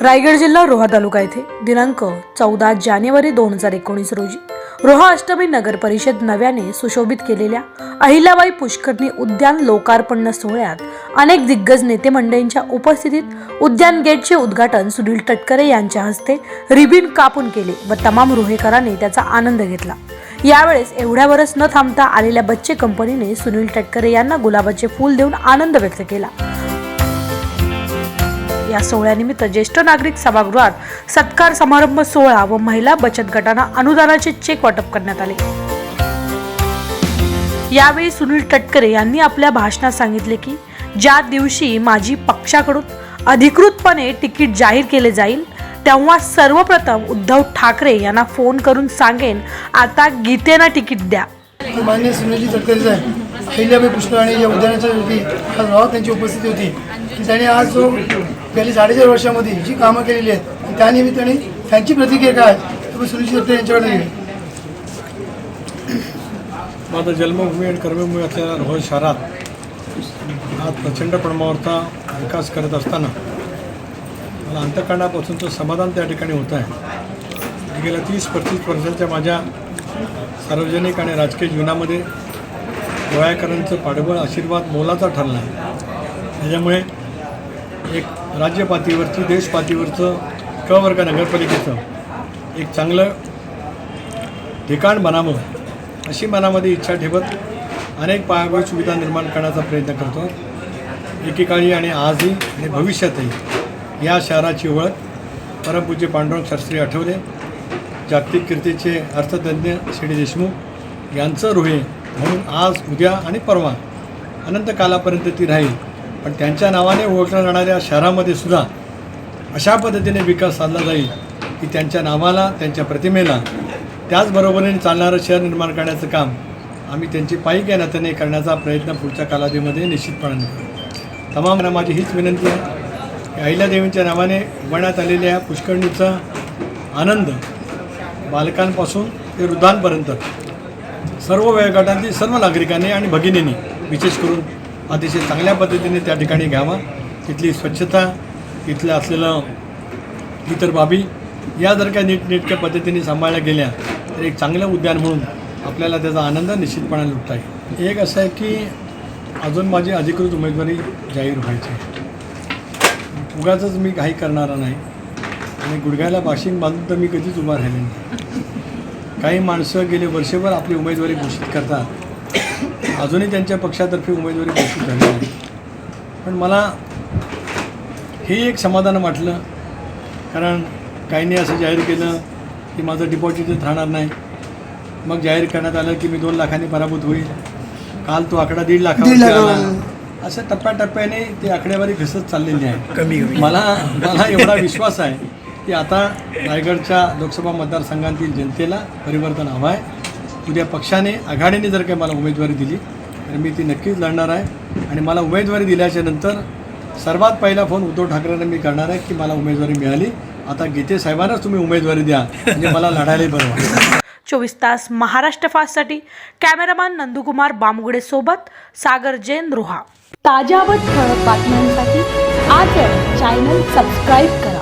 रायगड जिल्हा रोहा तालुका येथे. दिनांक चौदा जानेवारी दोन हजार एकोणीस रोजी रोहा अष्टमी नगर परिषद नव्याने सुशोभित केलेल्या अहिल्याबाई पुष्करणी उद्यान लोकार्पण सोहळ्यात अनेक दिग्गज नेते मंडळींच्या उपस्थितीत उद्यान गेटचे उद्घाटन सुनील तटकरे यांच्या हस्ते रिबिन कापून केले व तमाम रोहेकरांनी त्याचा आनंद घेतला. यावेळेस एवढ्यावरच न थांबता आलेल्या बच्चे कंपनीने सुनील तटकरे यांना गुलाबाचे फूल देऊन आनंद व्यक्त केला. या सोहळ्यानिमित्त ज्येष्ठ नागरिक सभागृहात सत्कार समारंभ सोहळा व महिला बचत गटांना अनुदानाचे चेक वाटप करण्यात आले. यावेळी सुनील तटकरे यांनी आपल्या भाषणात सांगितले की ज्या दिवशी माझी पक्षाकडून अधिकृतपणे तिकीट जाहीर केले जाईल तेव्हा सर्वप्रथम उद्धव ठाकरे यांना फोन करून सांगेन आता गीतेना तिकीट द्या. मान्य सुनीलजी तटकरे साहेब अहिल्याबाई पुष्कराणी या उद्यानाच्या होती आज राव त्यांची उपस्थिती होती. की त्यांनी आज जो गेली साडेचार वर्षामध्ये जी कामं केलेली आहेत त्यानिमित्ताने त्यांची प्रतिक्रिया काय तुम्ही पण सुनीलजी यांच्याकडे माझा जन्मभूमी आणि कर्मभूमी असलेल्या रोहन शहरात आज प्रचंड प्रमाणावरचा विकास करत असताना मला अंतकरणापासूनचं समाधान त्या ठिकाणी होतं आहे. गेल्या तीस पस्तीस वर्षाच्या माझ्या सार्वजनिक आणि राजकीय जीवनामध्ये गोळ्याकरांचं पाठबळ आशीर्वाद मोलाचा ठरला. आहे त्याच्यामुळे एक राज्य पातळीवरची देश पातळीवरचं क वर्ग नगरपालिकेचं एक चांगलं ठिकाण बनावं अशी मनामध्ये इच्छा ठेवत अनेक पायाभूत सुविधा निर्माण करण्याचा प्रयत्न करतो. एकेकाळी आणि आजही आणि भविष्यातही या शहराची ओळख परमपूज्य पांडुरंग शास्त्री आठवले. जागतिक कीर्तीचे अर्थतज्ञ श्री देशमुख यांचं रोहे म्हणून आज उद्या आणि परवा अनंत कालापर्यंत ती राहील. पण त्यांच्या नावाने ओळखल्या जाणाऱ्या शहरामध्ये सुद्धा अशा पद्धतीने विकास साधला जाईल की त्यांच्या नावाला त्यांच्या प्रतिमेला त्याचबरोबरीने चालणारं शहर निर्माण करण्याचं काम आम्ही त्यांची पायी या नात्याने करण्याचा प्रयत्न पुढच्या कालावधीमध्ये निश्चितपणाने करू. तमाम माझी हीच विनंती आहे की अहिल्यादेवींच्या नावाने उभारण्यात आलेल्या या पुष्करणीचा आनंद बालकांपासून ते वृद्धांपर्यंत सर्व वयोगटातील सर्व नागरिकांनी आणि भगिनींनी विशेष करून अतिशय चांगल्या पद्धतीने त्या ठिकाणी घ्यावा. तिथली स्वच्छता तिथलं असलेलं इतर बाबी या जर का नीटनेटक्या पद्धतीने सांभाळल्या गेल्या तर एक चांगलं उद्यान म्हणून आपल्याला त्याचा आनंद निश्चितपणाने लुटता येईल. एक असं आहे की अजून माझी अधिकृत उमेदवारी जाहीर व्हायची उगाच मी काही करणारा नाही. आणि गुडघ्याला बाशिंग बांधून तर मी कधीच उभा राहिले नाही. काही माणसं गेले वर्षभर आपली उमेदवारी घोषित करतात. अजूनही त्यांच्या पक्षातर्फे उमेदवारी घोषित झाली नाही. पण मला हे एक समाधान वाटलं कारण काहींनी असं जाहीर केलं की माझं डिपॉझिटच राहणार नाही. मग जाहीर करण्यात आलं की मी दोन लाखांनी पराभूत होईल. काल तो आकडा दीड लाखावर लाखावर. आला. असं टप्प्याटप्प्याने ती आकडेवारी घसत चाललेली आहे. कमी. मला मला एवढा विश्वास आहे की आता रायगडच्या लोकसभा मतदारसंघातील जनतेला परिवर्तन हवं आहे. उद्या पक्षाने आघाडीने जर काही मला उमेदवारी दिली तर मी ती नक्कीच लढणार आहे. आणि मला उमेदवारी दिल्याच्या नंतर सर्वात पहिला फोन उद्धव ठाकरेंना मी करणार आहे की मला उमेदवारी मिळाली. आता गीते साहेबांनाच तुम्ही उमेदवारी द्या. म्हणजे मला लढायलाही बरं वाटेल चोवीस तास महाराष्ट्र फास्टसाठी कॅमेरामॅन नंदुकुमार बामगुडे सोबत सागर जैन रोहा. ताज्या व ठळक बातम्यांसाठी आज चॅनल सबस्क्राईब करा.